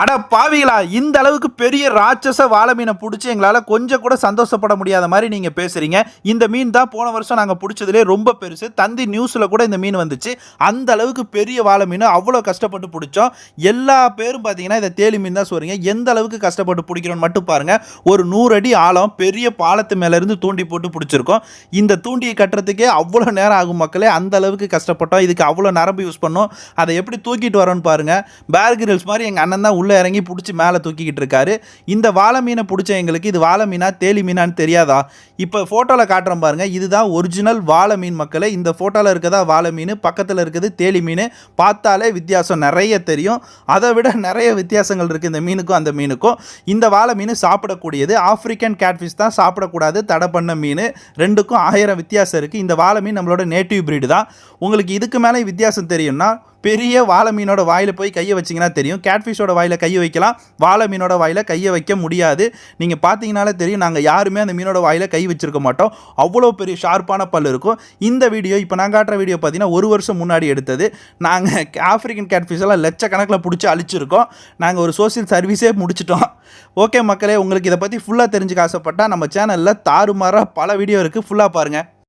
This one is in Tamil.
அட பாவிகளா இந்த அளவுக்கு பெரிய ராட்சச வாழை மீனை பிடிச்சி எங்களால் கொஞ்சம் கூட சந்தோஷப்பட முடியாத மாதிரி நீங்கள் பேசுகிறீங்க இந்த மீன் தான் போன வருஷம் நாங்கள் பிடிச்சதுலே ரொம்ப பெருசு. தந்தி நியூஸில் கூட இந்த மீன் வந்துச்சு. அந்த அளவுக்கு பெரிய வாழை மீன் அவ்வளோ கஷ்டப்பட்டு பிடிச்சோம். எல்லா பேரும் பார்த்தீங்கன்னா இதை தேலி மீன் தான் சொல்கிறீங்க எந்த அளவுக்கு கஷ்டப்பட்டு பிடிக்கிறோன்னு மட்டும் பாருங்கள் ஒரு நூறு அடி ஆழம் பெரிய பாலத்து மேலேருந்து தூண்டி போட்டு பிடிச்சிருக்கோம். இந்த தூண்டியை கட்டுறதுக்கே அவ்வளோ நேரம் ஆகும் மக்களே. அந்த அளவுக்கு கஷ்டப்பட்டோம். இதுக்கு அவ்வளோ நரம்பு யூஸ் பண்ணோம். அதை எப்படி தூக்கிட்டு வரோன்னு பாருங்கள் பேர்கிரில்ஸ் மாதிரி எங்கள் அண்ணன் தான் உள்ளே இறங்கி பிடிச்சி மேலே தூக்கிக்கிட்டு இருக்காரு. இந்த வாழை மீனை பிடிச்ச எங்களுக்கு இது வாழை மீனா தேலி மீனான்னு தெரியாதா? இப்போ ஃபோட்டோவில் காட்டுறோம் பாருங்க இதுதான் ஒரிஜினல் வாழை மீன் மக்களே. இந்த ஃபோட்டோவில் இருக்கதா வாழை மீன் பக்கத்தில் இருக்குது தேலி மீன். பார்த்தாலே வித்தியாசம் நிறைய தெரியும். அதை விட நிறைய வித்தியாசங்கள் இருக்குது இந்த மீனுக்கும் அந்த மீனுக்கும். இந்த வாழை மீன் சாப்பிடக்கூடியது. ஆப்பிரிக்கன் கேட்ஃபிஷ் தான் சாப்பிடக்கூடாது. தடை பண்ண மீன். ரெண்டுக்கும் ஆயிரம் வித்தியாசம் இருக்குது இந்த வாழை மீன் நம்மளோட நேட்டிவ் ப்ரீடு தான். உங்களுக்கு இதுக்கு மேலே வித்தியாசம் தெரியும்னா பெரிய வாழை மீனோட வாயில் போய் கையை வச்சிங்கன்னா தெரியும். கேட்ஃபிஷோட வாயில் கையை வைக்கலாம். வாழை மீனோட வாயில் கையை வைக்க முடியாது. நீங்கள் பார்த்தீங்கனாலே தெரியும் நாங்கள் யாருமே அந்த மீனோட வாயில் கை வச்சிருக்க மாட்டோம். அவ்வளோ பெரிய ஷார்ப்பான பல் இருக்கும். இந்த வீடியோ இப்போ நான் காட்டுற வீடியோ பார்த்தீங்கன்னா ஒரு வருஷம் முன்னாடி எடுத்தது. நாங்கள் ஆஃப்ரிக்கன் கேட்ஃபிஷெல்லாம் லட்சக்கணக்கில் பிடிச்சி அழிச்சிருக்கோம். நாங்கள் ஒரு சோஷியல் சர்வீஸே முடிச்சிட்டோம். ஓகே மக்களே உங்களுக்கு இதை பற்றி ஃபுல்லாக தெரிஞ்சுக்க ஆசைப்பட்டால் நம்ம சேனலில் தாறுமாறாக பல வீடியோ இருக்குது ஃபுல்லாக பாருங்கள்